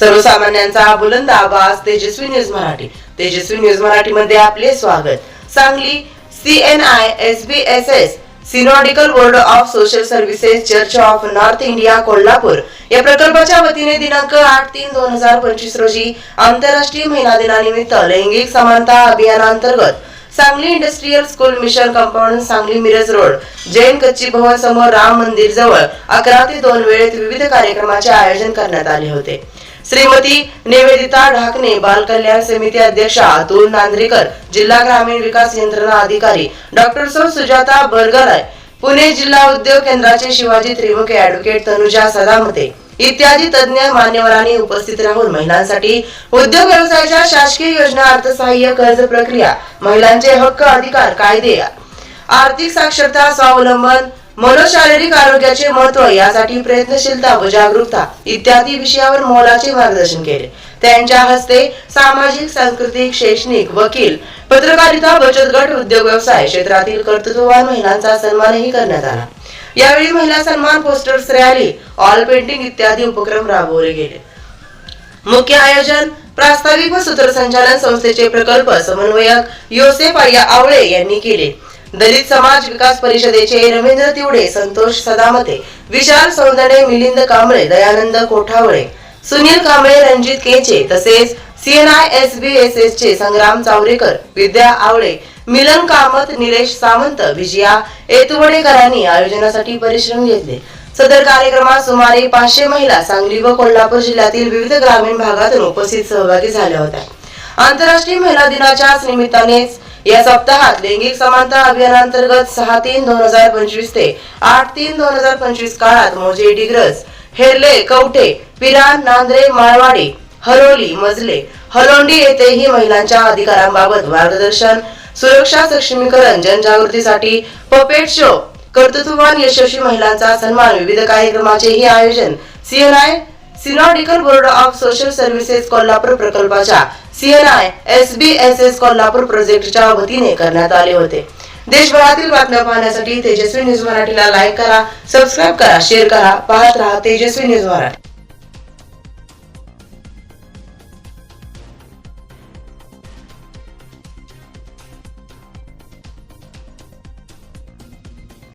सर्वसामान्यांचा बुलंद आवाज तेजस्वी न्यूज मराठी. तेजस्वी न्यूज मराठी मध्ये आपले स्वागत. Sangli C N I S B S S synodical board of social services church of North India Kolhapur. या प्रकल्पाच्या वतीने दिनांक आठ तीन दोन हजार पंचवीस रोजी आंतरराष्ट्रीय महिला दिनानिमित्त लैंगिक समानता अभियानांतर्गत Sangli industrial school mission compound Sangli Miraj road Jain कच्ची भवन समोर राम मंदिर जवळ अकरा ते दोन वेळेत विविध कार्यक्रमाचे आयोजन करण्यात आले होते. श्रीमती निवेदिता ढाकणे बाल कल्याण समिती अध्यक्षा अतुल नांद्रेकर जिल्हा ग्रामीण विकास यंत्रणा अधिकारी डॉक्टर सौ सुजाता बरगराय पुणे जिल्हा उद्योग केंद्राचे शिवाजी त्रिमुखे ऍडव्होकेट तनुजा सदामते इत्यादी तज्ञ मान्यवरांनी उपस्थित राहून महिलांसाठी उद्योग व्यवसायाच्या शासकीय योजना अर्थसहाय्य कर्ज प्रक्रिया महिलांचे हक्क अधिकार कायदे आर्थिक साक्षरता स्वावलंबन मनोशारीरिक आरोग्याचे महत्त्व यासाठी प्रयत्नशीलता व जागरूकता इत्यादी विषयावर मोलाचे मार्गदर्शन केले. त्यांच्या हस्ते सामाजिक सांस्कृतिक शैक्षणिक वकील पत्रकारिता बचत गट उद्योग व्यवसाय क्षेत्रातील कर्तृत्ववान महिलांचा सन्मानही करण्यात आला. यावेळी महिला सन्मान पोस्टर्स रॅली ऑल पेंटिंग इत्यादी उपक्रम राबवले गेले. मुख्य आयोजन प्रास्ताविक व सूत्रसंचालन संस्थेचे प्रकल्प समन्वयक योसेफ अय्या आवळे यांनी केले. दलित समाज विकास परिषदेचे रवींद्र तिवडे संतोष सदामते विशाल सौंदर्य मिलिंद कांबळे दयानंद कोठावळे सुनील कांबळे रणजित केचे तसेच CNI S B S S चे संग्राम चावरेकर विद्या आवळे मिलन कामत निलेश सावंत विजया एतुवडेकरांनी आयोजनासाठी परिश्रम घेतले. सदर कार्यक्रमात सुमारे पाचशे महिला सांगली व कोल्हापूर जिल्ह्यातील विविध ग्रामीण भागातून उपस्थित सहभागी झाल्या होत्या. आंतरराष्ट्रीय महिला दिनाच्याच निमित्तानेच या सप्ताहात लैंगिक समानता अभियानांतर्गत सहा तीन दोन हजार पंचवीस ते आठ तीन दोन हजार पंचवीस काळात मोजे डिग्रस हेरले कवठे पिरान नांद्रे माळवाडी हरोली मजले हलोंडी येथेही महिलांच्या अधिकारांबाबत मार्गदर्शन सुरक्षा सक्षमीकरण जनजागृतीसाठी पपेट शो कर्तृत्ववान यशस्वी महिलांचा सन्मान विविध कार्यक्रमाचेही आयोजन CNI synodical board of social services Kolhapur प्रकल्पाच्या CNI S B S S Kolhapur प्रोजेक्टच्या वतीने करण्यात आले होते. देशभरातील बातम्या पाहण्यासाठी तेजस्वी न्यूज मराठीला लाईक करा सबस्क्राईब करा शेअर करा पाहत राहा तेजस्वी न्यूज मराठी.